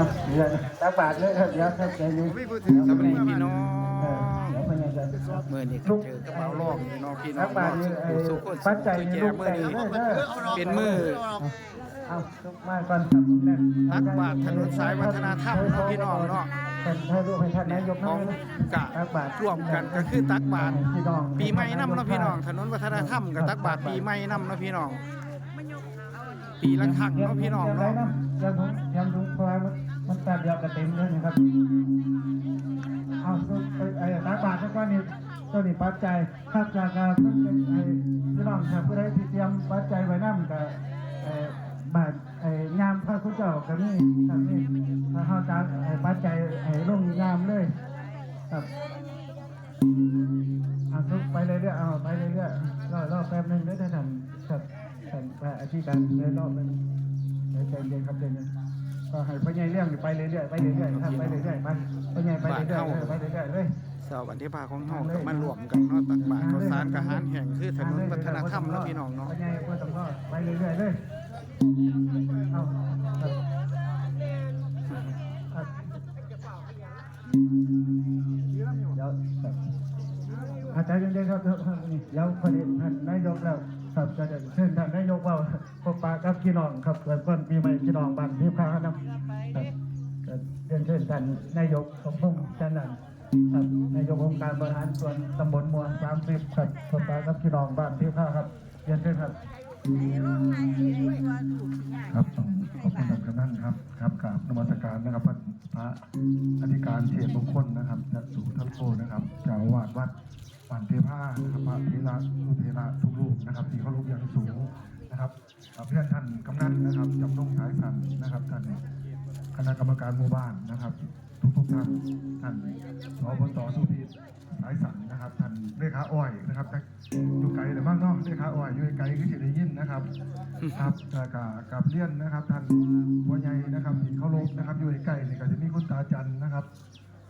ครับเดี๋ยวตักบาทเลยครับเดี๋ยวครับใจเย็นไม่พูดถึงสมัยพี่น้องเออเดี๋ยวพญาจะ เมื่อนี้ก็เจอกระเป๋าลอกพี่น้องพี่น้ตัองกบาทนี่ไอ้สุขคนปัจจัยสุขในแก่ลูกเมื่อแต่นี้เด้อเป็นมือเอาทุกมาก่อนครับแม่ตักบาตรถนนสายวัฒนธรรมเนาะพี่น้องเนาะ เป็นให้รูปให้ท่านนายกของนะกะตักบาตร่วมกันก็คือตักบาตรพี่น้องปีใหม่นำเนาะพี่น้อง ถนนวัฒนธรรมกับตักบาตรปีใหม่นำเนาะพี่น้อง ปีละครั้งเนาะพี่น้องยังไงเนาะนะยังถุงยังถุงเพราะว่ามัน มันแป๊บเดียวก็เต็มเลยนะครับเอาไอ้ตักบาตรสักก้อนนี่ตัวนี้ปัจจัยครับจากการเพื่อนไอ้พี่น้องครับผู้ใดที่เตรียมปัจจัยไว้นำกับไอ้บาทไอ้ยามพระคุณเจ้าก็มีครับนี่ถ้าเฮาจะไอ้ปัจจัยไอ้ลงยามเลย ครับเอาทุกไปเรื่อยๆเอาไปเรื่อยๆรอรอแป๊บหนึงได้ท่านครับท่อธิการเลยรอบหนึงใจเย็นครับใจเย็น ก็ให้พ่อใหญ่เรื่องไปเรื่อยๆไปเรื่อยๆครับไปเรื่อยๆไปพ่อใหญ่ไปเรื่อยๆเออไปเรื่อยๆเลยสาวบันทิพาของเฮาก็มารวมกันเนาะตักบาตรข้าวสารกะหารแห่งคือถนนวัฒนธรรมเนาะพี่น้องเนาะพ่อใหญ่พ่อต้องรอดไปเรื่อยๆเลยเอาครับครับเดี๋ยวครับอาจารย์ยังได้ครับเดี๋ยวเดี๋ยวพอดีท่านนายกแล้ว ครับจะได้เชิญท่านนายกว่าพบปะกับพี่น้องครับเกิดวันปีใหม่พี่น้องบ้านที่พาครับครับเรียนเชิญท่านนายกสมพงษ์จันนันท์ครับนายกองค์การบริหารส่วนตำบลมวลสามสิบครับพบปะกับพี่น้องบ้านที่พาครับเรียนเชิญครับครับขอบคุณท่านกำนันครับครับกราบนมัสการนะครับพระอธิการเขตมงคลนะครับจัดสู่ท่านโตนะครับเจ้าวาสวัด ปันเทพานะครับพระเทระทุเทระทุกรูปนะครับที่เขารูปอย่างสูงนะครับเพื่อนท่านกำนันนะครับจำนงสายสันนะครับท่านคณะกรรมการหมู่บ้านนะครับ ทุกทุกท่านท่านสบตสุพิษสายสันนะครับท่านเลขาอ้อยนะครับอยู่ไกลแต่บ้างเนาะเลขาอ้อยอยู่ไกลก็จะได้ยินนะครับครับกับกับเลี่ยนนะครับ ท่านหัวใหญ่นะครับที่เคารพนะครับ อยู่ใกล้ๆนี่ก็จะมีคุณตาจันนะครับ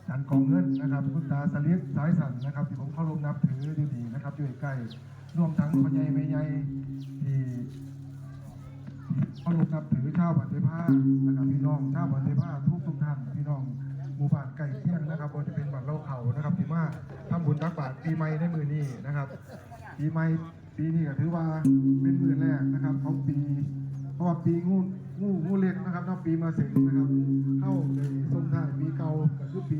จันกองเงินนะครับคุณตาสลิดสายสันนะครับ ที่ผมเคารพนับถือดีๆนะครับอยู่ใกล้รวมทั้งพ่อใหญ่แม่ใหญ่ที่เคารพนับถือชาวบันเทพานะครับพี่น้องชาวบันเทพาทุกทุกท่านพี่น้องหมู่บ้านใกล้เคียงนะครับว่าจะเป็นบ้านเล่าเขานะครับที่มาทำบุญตักบาตรปีใหม่ในมือนี้นะครับปีใหม่ปีนี้ก็ถือว่าเป็นมือแรกนะครับของปีเพราะว่าปีงู งูงูเล็กนะครับนาะปีมาเสงนะครับ เข้าในส้มท่ายปีเก่าก็คือปี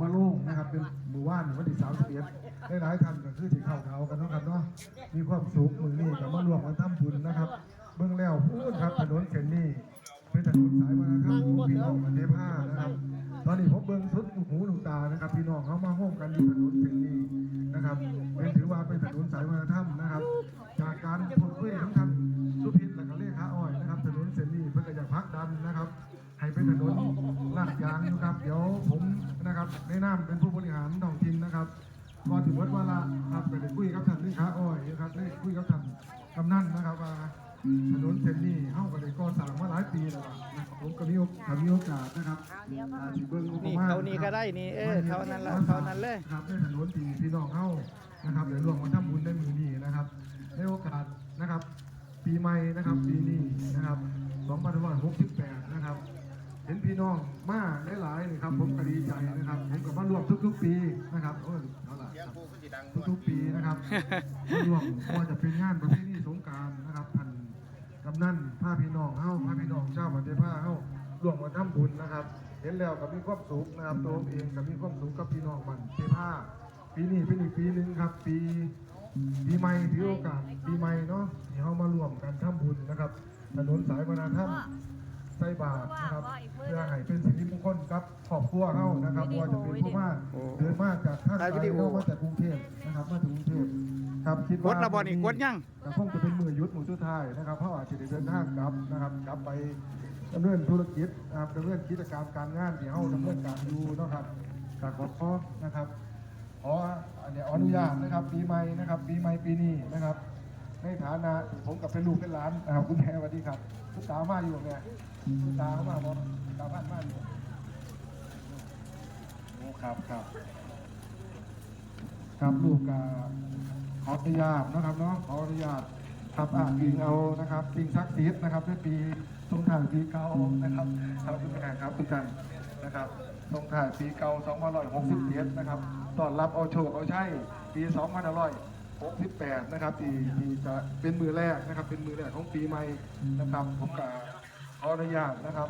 มะโรงนะครับ เป็นหมู่บ้านวันที่สามสิบเอ็ดได้หลายท่านก็คือที่เข้าเขากันนะครับเนาะมีความสุขมือนี้กับมารวมกันทำบุญนะครับ เบื้องแล้วพูดครับถนนเส้นนี้เป็นถนนสายวัฒนธรรมของพี่น้องกันเทพานะครับ ตอนนี้ผมเบิ่งสุดหูหนูตานะครับ พี่น้องเขามาห้อมกันอยู่ถนนเส้นนี้นะครับเป็นถือว่าเป็นถนนสายวัฒนธรรม นะครับ เดี๋ยวผมนะครับในนามเป็นผู้บริหารท้องถิ่นนะครับก่อนถึงวัดวาระครับไปได้คุยกับท่านเลขาอ้อยนะครับได้คุยกับท่านกำนันนะครับว่าถนนเส้นนี้เข้ากันเลยก่อสร้างมาหลายปีแล้วนะครับผมก็มีโอกาสมีโอกาสนะครับอ่าที่เบิ่งงบประนี่มาณเขานี่ก็ได้นี่เออเขานั่นละเขานั่นเลย ครับในถนนที่พี่น้องเข้านะครับเดี๋ยวรวมกันทำบุญในมือนี้นะครับในโอกาสนะครับ ปีใหม่นะครับปีนี้นะครับ2568 นะครับ เห็นพี่น้องมาหลายๆนี่ครับ ผมก็ดีใจนะครับผมก็มารวมทุกๆ ปีนะครับโอ้ยเอาล่ะครับทุกๆปีนะครับรวมว่าจะเป็นงานประเพณีสงการนะครับท่านกำนันพาพี่น้องเข้าพาพี่น้องเจ้าบันเทผ้าเข้ารวมกันทำบุญนะครับ เห็นแล้วก็มีความสุขนะครับตัวผมเองก็มีความสุขกับพี่น้องบันเทผ้าปีนี้เป็นอีกปีหนึ่งครับ ปีปีใหม่ถือโอกาสปีใหม่เนาะที่เขามารวมกันทำบุญนะครับ ถนนสายวัฒนธรรม ใส่บาตรนะครับเพื่อให้เป็นสิริมงคลกับครอบครัวเขานะครับว่าจะเป็นผู้มาโอ้เดินมาจากท่าถ่ายวิดีโอเข้ามาจากกรุงเทพนะครับมาถึงกรุงเทพครับคิดกว่าดระบอนี่กดยังแต่คงจะเป็นมือยุทธมือสุดท้ายนะครับเพราะอาจจะได้เดินทางกลับนะครับกลับไปดำเนินธุรกิจนะครับดำเนินกิจการการงานที่เขาดำเนินการอยู่เนาะครับกับขอขอนะครับขออันนี้ขออนุญาตนะครับ ปีใหม่นะครับปีใหม่ปีนี้นะครับในฐานะผมกับเป็นลูกเป็นหลานนะครับคุณแม่สวัสดีครับคุณตามาอยู่เนี่ย คุณตาเขามาบอกตาพัดมาอยู่โอ้ครับครับครับลูกก็ขออนุญาตนะครับเนาะขออนุญาตครับอ่างอิงเอานะครับสิงศักดิ์สิทนะครับในปีพตรงถ่ายปีเก่านะครับครับคุณแม่ครับทุกท่านนะครับตรงถ่ายปีเก่า2567นะครับต้อนรับเอาโชคเอาใช่ปี2568นะครับที่ที่จะเป็นมือแรกนะครับ เป็นมือแรกของปีใหม่นะครับผมกับ ขออนุญาตนะครับ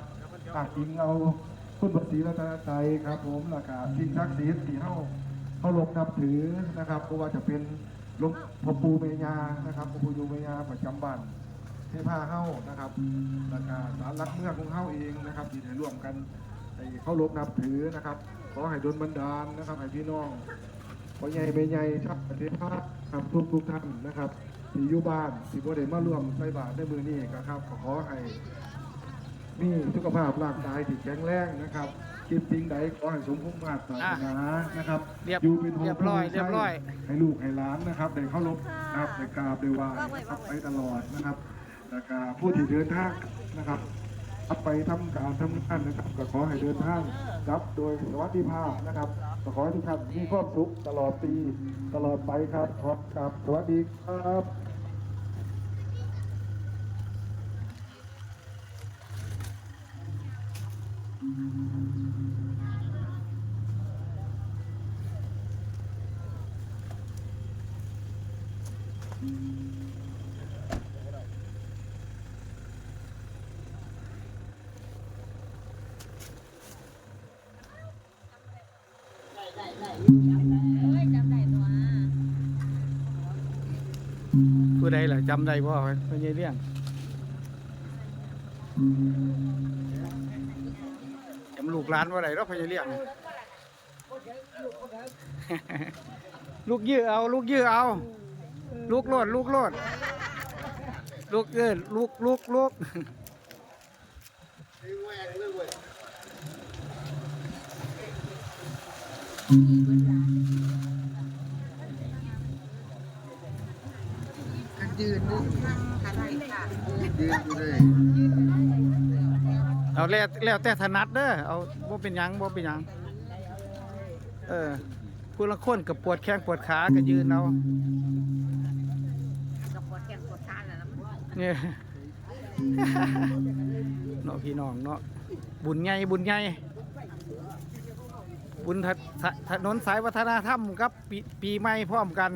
ฝากจิงเอาคุณบัตรีรัตนใจครับผมแล้วก็สิ่งศักดิ์สิทธิ์ที่เฮาเฮาลงนับถือนะครับเพราะว่าจะเป็นหลวงพ่อปู่เมญานะครับพ่อปู่ยูเมญาประจำบ้านเทพาเฮ้านะครับแล้วก็สารหลักเมืองของเฮ้าเองนะครับที่ได้ร่วมกันในเข้ารบนับถือนะครับ ขอให้ดลบันดาลนะครับให้พี่น้องพ่อใหญ่แม่ใหญ่ชับประเทศพาครับทุกทุกท่านนะครับที่อยู่บ้านที่บ่ได้มาร่วมใส่บาตรในมือนี้ก็ครับขอให้ มีสุขภาพร่างกายที่แข็งแรงนะครับคิดสิ่งใดขอให้สมภูมิมาตรปรารถนานะครับเรียบอยู่เป็นโฮมเรียบร้อยเป็นเรียบร้อย ให้ลูกให้หลานนะครับได้เข้ารบนะครับได้กราบได้ไหว้นะครับไปตลอดนะครับแล้วก็ผู้ที่เดินทางนะครับรับไปทำการทำงานนะครับก็ขอให้เดินทางรับโดยสวัสดิภาพนะครับก็ขอให้ทุกท่านมีความสุขตลอดปีตลอดไปครับขอบกับสวัสดีครับ ผู้ใดล่ะจำได้บ่เพิ่นยายเลี้ยงจำลูกหลานบ่ได้ดอกเพิ่นยายเลี้ยงลูกยื้อเอา ลูกยื้อเอา ลูกโลดลูกโลดลูกเอิ้นลูกลูกลูกเอาแล้วแล้วแต่ถนัดเด้อเอาบ่เป็นหยังบ่เป็นหยังเออผู้ละคนก็ปวดแข้งปวดขาก็ยืนเอา กับปวดแขนปวดขาแล้วมัน เนี่ยเนาะพี่น้องเนาะบุญใหญ่บุญใหญ่บุญถถถนนสายวัฒนธรรมกับปีปีใหม่พร้อมกัน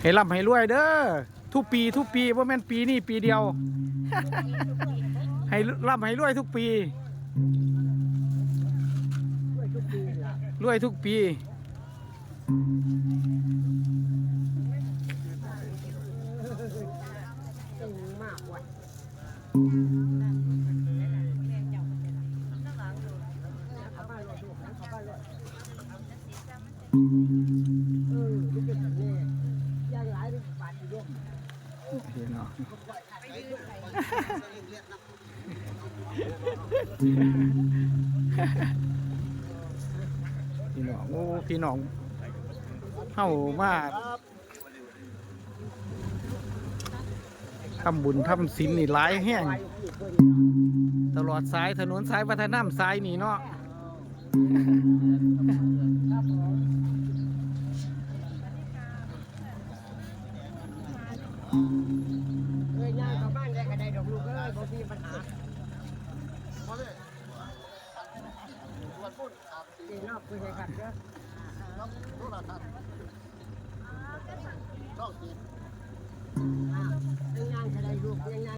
ให้ร่ำให้รวยเด้อทุกปี ทุกปีว่าแม่นปีนี้ปีเดียว ให้ร่ำให้รวยทุกปีรวยทุกปี มากกว่า พี่น้องพี่น้องโอ้พี่น้องเข้ามา ทำบุญทำศีลนี่หลายแห้งตลอดสายถนนสายวัฒนธรรมสายนี่เนาะเอ้ยย่างเข้าบ้านได้ก็ได้ดอกลูกเอ้ยบ่มีปัญหาตีนอกคุยให้ขัดเด้ออ่าย่างก็ได้ลูกย่ งานจะได้รู้ยังไง